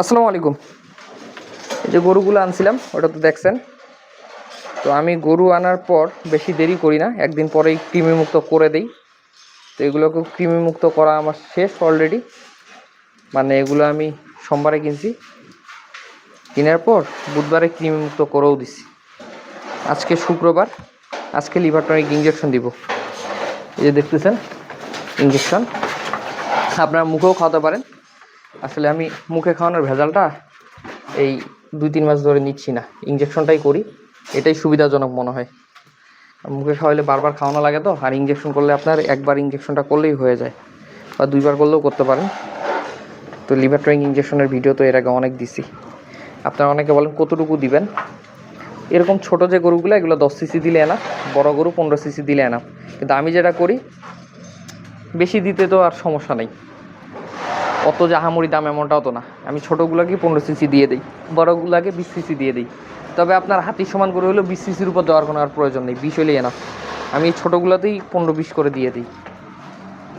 আসসালামু আলাইকুম। এই যে গরুগুলো আনছিলাম, ওটা তো দেখছেন। তো আমি গরু আনার পর বেশি দেরি করি না, একদিন পরেই কৃমিমুক্ত করে দেই। তো এগুলোকে কৃমিমুক্ত করা আমার শেষ অলরেডি মানে এগুলো আমি সোমবারে কিনছি। কেনার পর বুধবারে কৃমিমুক্ত করেও দিছি। আজকে শুক্রবার, আজকে লিভার টনিক ইঞ্জেকশন দিব। এই যে দেখতেছেন ইঞ্জেকশন আপনারা মুখেও খাওয়াতে পারেন। আসলে আমি মুখে খাওয়ানোর ভেজালটা এই দুই তিন মাস ধরে নিচ্ছি না। ইঞ্জেকশনটাই করি, এটাই সুবিধাজনক মনে হয়। মুখে খাওয়াইলে বারবার খাওয়ানো লাগে তো, আর ইঞ্জেকশন করলে আপনার একবার ইঞ্জেকশনটা করলেই হয়ে যায়, বা দুইবার করলেও করতে পারেন। তো লিভার ট্রেনিং ইঞ্জেকশনের ভিডিও তো এর আগে অনেক দিছি। আপনারা অনেকে বলেন, কতটুকু দিবেন? এরকম ছোট যে গরুগুলো, এগুলো দশ সিসি দিলে এনা বড় গরু পনেরো সিসি দিলে এনা কিন্তু আমি যেটা করি, বেশি দিতে তো আর সমস্যা নেই। অত আহামরি দাম এমনটাও তো না। আমি ছোটোগুলোকে পনেরো সিসি দিয়ে দিই, বড়গুলোকে বিশ সিসি দিয়ে দিই। তবে আপনার হাতির সমান করে হলেও বিশ সিসির উপর দেওয়ার কোনো আর প্রয়োজন নেই, বিশ হলেই না আমি এই ছোটোগুলোতেই পনেরো বিশ করে দিয়ে দিই।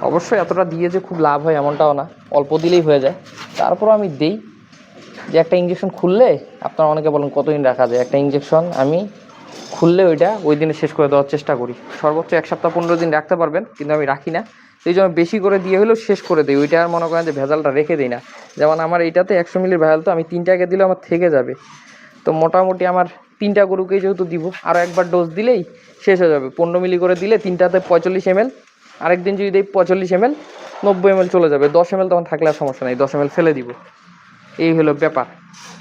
অবশ্যই এতটা দিয়ে যে খুব লাভ হয় এমনটাও না, অল্প দিলেই হয়ে যায়। তারপরও আমি দিই যে একটা ইঞ্জেকশন খুললে আপনারা অনেকে বলেন কতদিন রাখা যায়? একটা ইঞ্জেকশন আমি খুললে ওইটা ওই দিনে শেষ করে দেওয়ার চেষ্টা করি। সর্বোচ্চ এক সপ্তাহ পনেরো দিন রাখতে পারবেন, কিন্তু আমি রাখি না। সেই জন্য বেশি করে দিয়ে হলেও শেষ করে দিই। ওইটা আর মনে করেন যে ভেজালটা রেখে দিই না। যেমন আমার এইটাতে একশো মিলির ভেজাল তো আমি তিনটাকে দিলে আমার থেকে যাবে। তো মোটামুটি আমার তিনটা গরুকেই যেহেতু দিব আরও একবার ডোজ দিলেই শেষ হয়ে যাবে। পনেরো মিলি করে দিলে তিনটাতে পঁয়তাল্লিশ এম এল আরেকদিন যদি দিই পঁয়তাল্লিশ এম এল নব্বই এম এল চলে যাবে। দশ এম এল তখন থাকলে আর সমস্যা নেই, দশ এম এল ফেলে দিব। এই হলো ব্যাপার।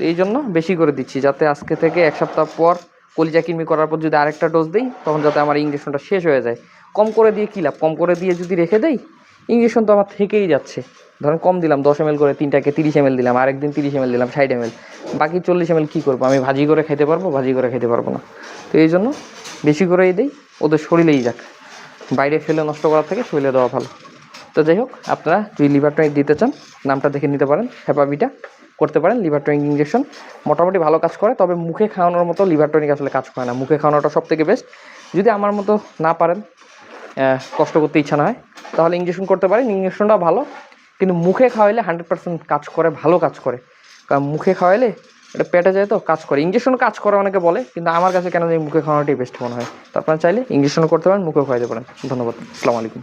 এই জন্য বেশি করে দিচ্ছি, যাতে আজকে থেকে এক সপ্তাহ পর কলিজা কিনমি করার পর যদি আরেকটা ডোজ দিই, তখন যাতে আমার ইঞ্জেকশনটা শেষ হয়ে যায়। কম করে দিয়ে কী লাভ? কম করে দিয়ে যদি রেখে দেই ইঞ্জেকশন তো আমার থেকেই যাচ্ছে। ধরেন কম দিলাম, দশ এম করে তিনটাকে তিরিশ এম দিলাম, আরেকদিন তিরিশ এম দিলাম, ষাট এম বাকি চল্লিশ এম কী করব? আমি ভাজি করে খেতে পারব, ভাজি করে খেতে পারব না। তো এই জন্য বেশি করেই দিই, ওদের শরীরেই যাক। বাইরে ফেলে নষ্ট করার থেকে শরীরে দেওয়া ভালো। তো যাই হোক, আপনারা যদি লিভার টনিক দিতে চান, নামটা দেখে নিতে পারেন হ্যাপাবিটা করতে পারেন লিভার টনিক ইঞ্জেকশন মোটামুটি ভালো কাজ করে, তবে মুখে খাওয়ানোর মতো লিভার টনিক আসলে কাজ করে না। মুখে খাওয়ানোটা সব থেকে বেস্ট যদি আমার মতো না পারেন কষ্ট করতে ইচ্ছা না হয়, তাহলে ইঞ্জেকশন করতে পারেন। ইঞ্জেকশনটাও ভালো, কিন্তু মুখে খাওয়াইলে হান্ড্রেড পার্সেন্ট কাজ করে, ভালো কাজ করে। কারণ মুখে খাওয়াইলে এটা পেটে যায় তো, কাজ করে। ইঞ্জেকশন কাজ করে অনেকে বলে, কিন্তু আমার কাছে কেন যে মুখে খাওয়ানোটাই বেস্ট মনে হয়। তো আপনারা চাইলে ইঞ্জেকশন করতে পারেন, মুখেও খাওয়াইতে পারেন। ধন্যবাদ। আসসালামু আলাইকুম।